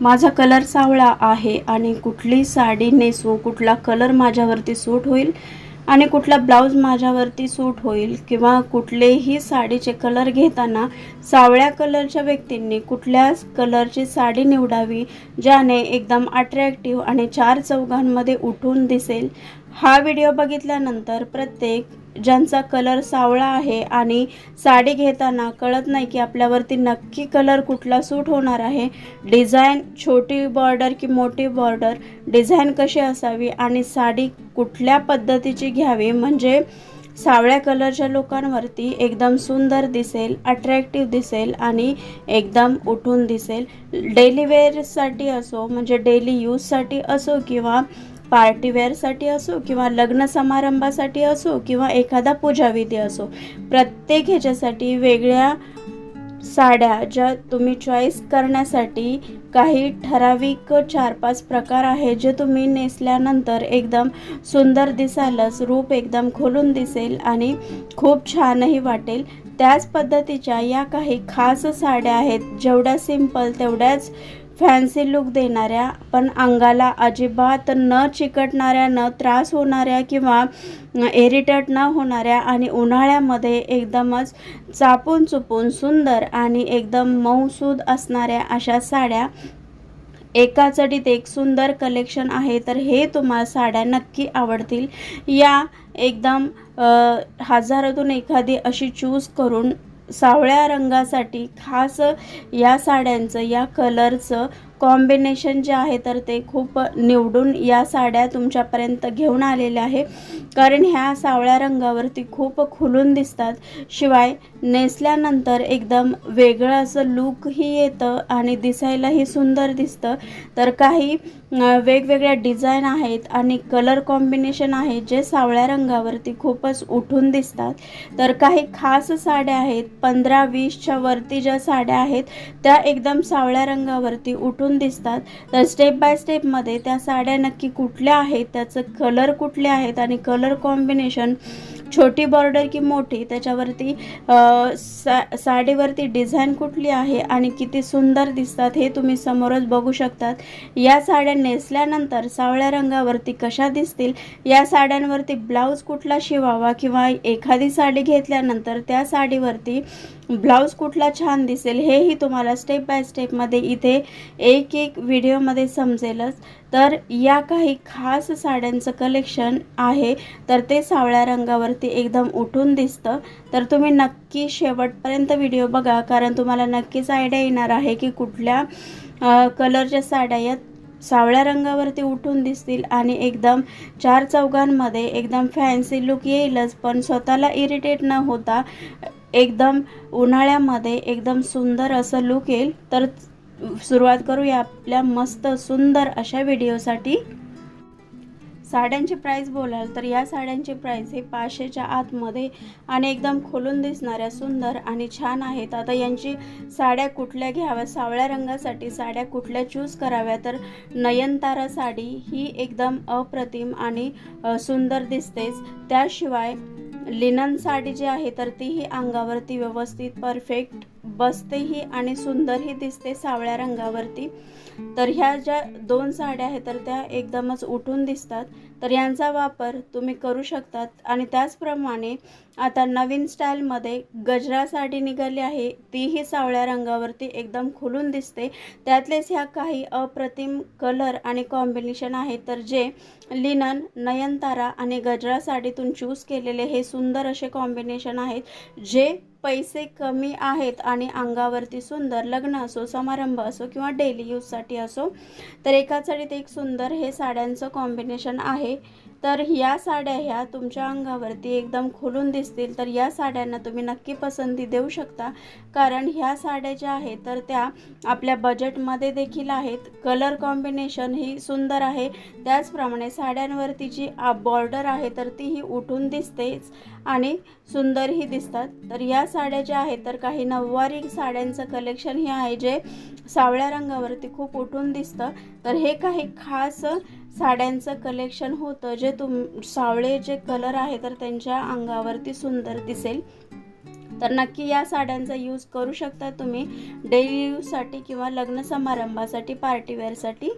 माझा कलर सावळा आहे आणि कुठली साडी नेसू कुठला कलर माझ्यावरती सूट होईल आणि कुठला ब्लाऊज माझ्यावरती सूट होईल किंवा कुठलेही साडीचे कलर घेताना सावळ्या कलरच्या व्यक्तींनी कुठल्या कलरची साडी निवडावी ज्याने एकदम अट्रॅक्टिव्ह आणि चार चौघांमध्ये उठून दिसेल. हा व्हिडिओ बघितल्यानंतर प्रत्येक ज्यांचा कलर सावळा आहे आणि साडी घेताना कळत नाही की आपल्यावरती नक्की कलर कुठला सूट होणार आहे. डिझाईन छोटी बॉर्डर की मोठी बॉर्डर डिझाईन कशी असावी आणि साडी कुठल्या पद्धतीची घ्यावी? म्हणजे सावळ्या कलरच्या लोकांवरती एकदम सुंदर दिसेल अट्रॅक्टिव्ह दिसेल आणि एकदम उठून दिसेल. डेली वेअरसाठी असो म्हणजे डेली यूजसाठी असो किंवा पार्टीवेअरसाठी असो किंवा लग्न समारंभासाठी असो किंवा एखादा पूजाविधी असो प्रत्येक ह्याच्यासाठी वेगळ्या साड्या ज्या तुम्ही चॉईस करण्यासाठी काही ठराविक चार पाच प्रकार आहे जे तुम्ही नेसल्यानंतर एकदम सुंदर दिसायलाच रूप एकदम खोलून दिसेल आणि खूप छानही वाटेल. त्याच पद्धतीच्या या काही खास साड्या आहेत जेवढ्या सिंपल तेवढ्याच फॅन्सी लुक देणाऱ्या पण अंगाला अजिबात न चिकटणाऱ्या न त्रास होणाऱ्या किंवा इरिटेट न होणाऱ्या आणि उन्हाळ्यामध्ये एकदमच चापून चुपून सुंदर आणि एकदम मऊसूद असणाऱ्या अशा साड्या एका चढीत एक सुंदर कलेक्शन आहे तर हे तुम्हाला साड्या नक्की आवडतील. या एकदम हजारातून एखादी अशी चूज करून सावळ्या रंगासाठी खास या साड्यांचं या कलरचं कॉम्बिनेशन जे आहे तर ते खूप निवडून या साड्या तुमच्यापर्यंत घेऊन आलेल्या आहे. कारण ह्या सावळ्या रंगावरती खूप खुलून दिसतात. शिवाय नेसल्यानंतर एकदम वेगळं असं लूकही येतं आणि दिसायलाही सुंदर दिसतं. तर काही वेगवेगळ्या डिझाईन आहेत आणि कलर कॉम्बिनेशन आहे जे सावळ्या रंगावरती खूपच उठून दिसतात. तर काही खास साड्या आहेत पंधरा वीसच्या वरती ज्या साड्या आहेत त्या एकदम सावळ्या रंगावरती उठून दिसतात. तर स्टेप बाय स्टेपमध्ये त्या साड्या नक्की कुठल्या आहेत त्याचं कलर कुठले आहेत आणि कलर कॉम्बिनेशन छोटी बॉर्डर की मोठी त्याच्यावरती सा साडीवरती डिझाईन कुठली आहे आणि किती सुंदर दिसतात हे तुम्ही समोरच बघू शकतात. या साड्या नेसल्यानंतर सावळ्या रंगावरती कशा दिसतील? या साड्यांवरती ब्लाऊज कुठला शिवावा किंवा एखादी साडी घेतल्यानंतर त्या साडीवरती ब्लाऊज कुठला छान दिसेल हेही तुम्हाला स्टेप बाय स्टेपमध्ये इथे एक एक व्हिडिओमध्ये समजेलच. तर या काही खास साड्यांचं कलेक्शन आहे तर ते सावळ्या रंगावरती एकदम उठून दिसतं. तर तुम्ही नक्की शेवटपर्यंत व्हिडिओ बघा कारण तुम्हाला नक्कीच आयडिया येणार आहे की कुठल्या कलरच्या साड्या या सावळ्या रंगावरती उठून दिसतील आणि एकदम चार चौघांमध्ये एकदम फॅन्सी लुक येईलच पण स्वतःला इरिटेट न होता एकदम उन्हाळ्यामध्ये एकदम सुंदर असं लुक येईल. तर सुरुवात करूया आपल्या मस्त सुंदर अशा व्हिडिओसाठी. साड्यांची प्राईस बोलाल तर या साड्यांची प्राईस हे पाचशेच्या आतमध्ये आणि एकदम खोलून दिसणाऱ्या सुंदर आणि छान आहेत. आता यांची साड्या कुठल्या घ्याव्या? सावळ्या रंगासाठी साड्या कुठल्या चूज कराव्या? तर नयनतारा साडी ही एकदम अप्रतिम आणि सुंदर दिसतेच. त्याशिवाय लिनन साडी जी आहे तर तीही अंगावरती व्यवस्थित परफेक्ट बसतेही आणि सुंदरही दिसते सावळ्या रंगावरती. तर ह्या ज्या दोन साड्या आहेत तर त्या एकदमच उठून दिसतात. तर यांचा वापर तुम्ही करू शकतात. आणि त्याचप्रमाणे आता नवीन स्टाईलमध्ये गजरा साडी निघाली आहे तीही सावळ्या रंगावरती एकदम खुलून दिसते. त्यातलेच ह्या काही अप्रतिम कलर आणि कॉम्बिनेशन आहेत. तर जे लिनन नयनतारा आणि गजरा साडीतून चूज केलेले हे सुंदर असे कॉम्बिनेशन आहेत जे पैसे कमी आहेत आणि अंगावरती सुंदर लग्न असो समारंभ असो किंवा डेली यूजसाठी असो तर एकाच साडीत एक सुंदर हे साड्यांचं कॉम्बिनेशन आहे. तर या साड्या ह्या तुमच्या अंगावरती एकदम खुलून दिसतील. तर या साड्यांना तुम्ही नक्की पसंती देऊ शकता. कारण ह्या साड्या ज्या आहेत तर त्या आपल्या बजेटमध्ये देखील आहेत. कलर कॉम्बिनेशन ही सुंदर आहे. त्याचप्रमाणे साड्यांवरती जी बॉर्डर आहे तर तीही उठून दिसतेच आणि सुंदरही दिसतात. तर या साड्या ज्या आहेत तर काही नऊवारी साड्यांचं कलेक्शन हे आहे जे सावळ्या रंगावरती खूप उठून दिसतं. तर हे काही खास साड्यांचं कलेक्शन होतं. जे तुम सावळे जे कलर आहे तर त्यांच्या अंगावरती सुंदर दिसेल. तर नक्की या साड्यांचा यूज करू शकता तुम्ही. डेली यूजसाठी किंवा लग्न समारंभासाठी पार्टीवेअरसाठी